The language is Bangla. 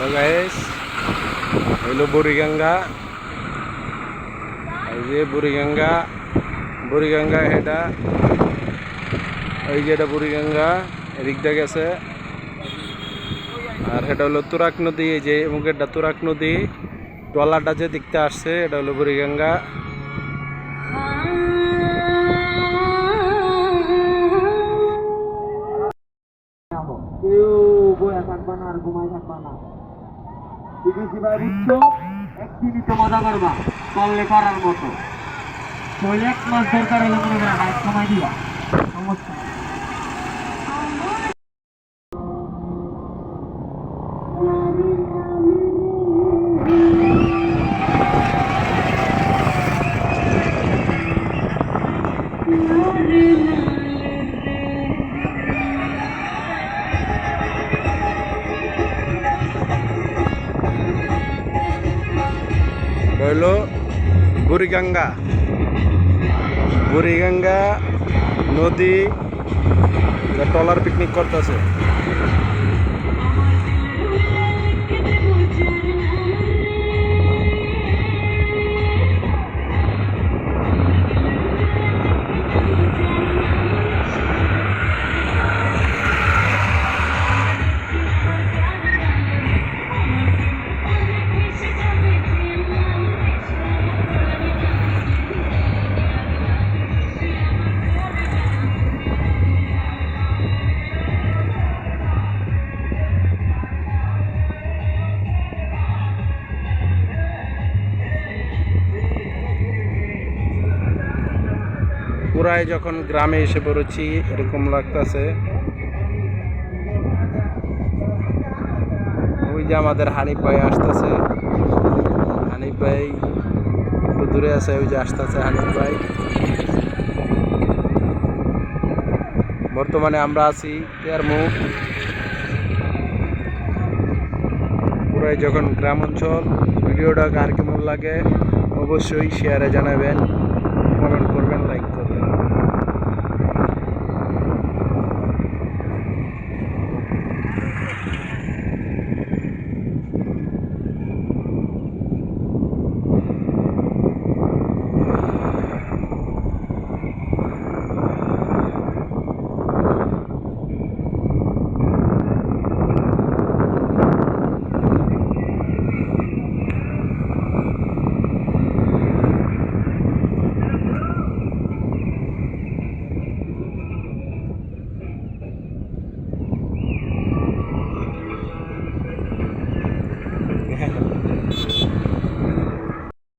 হ্যালো গাইস হইল বুড়িগঙ্গা। এই যে বুড়িগঙ্গা বুড়িগঙ্গা এটা এই যে এটা বুড়িগঙ্গা, এদিক দিয়ে গেছে। আর এটা হলো তুরাক নদী, এই যে মুখেরটা তুরাক নদী। টলাটা যে দেখতে আসছে, এটা হলো বুড়িগঙ্গা। কেউ বয়ে থাকবা না আর ঘুমাই থাকবা না। বিদেশি ভাই বুঝছ একদিনই তো মজা করবা করলে করার মতো। শরীরে এক মাস দরকার হলে মনে করে হাইট কমাই দিবা। সমস্যা হলো বুড়িগঙ্গা। বুড়িগঙ্গা নদী এটা টলার পিকনিক করতেছে। পুরাই যখন গ্রামে এসে পড়েছি, এরকম লাগতেছে। ওই যে আমাদের হানিফ ভাই আসতেছে। হানিফ ভাই একটু দূরে আছে, ওই যে আসতেছে হানিফ ভাই। বর্তমানে আমরা আছি মুখ পুরাই যখন গ্রাম অঞ্চল ভিডিওটা কার কেমন লাগে অবশ্যই শেয়ারে জানাবেন। কমেন্ট করবেন।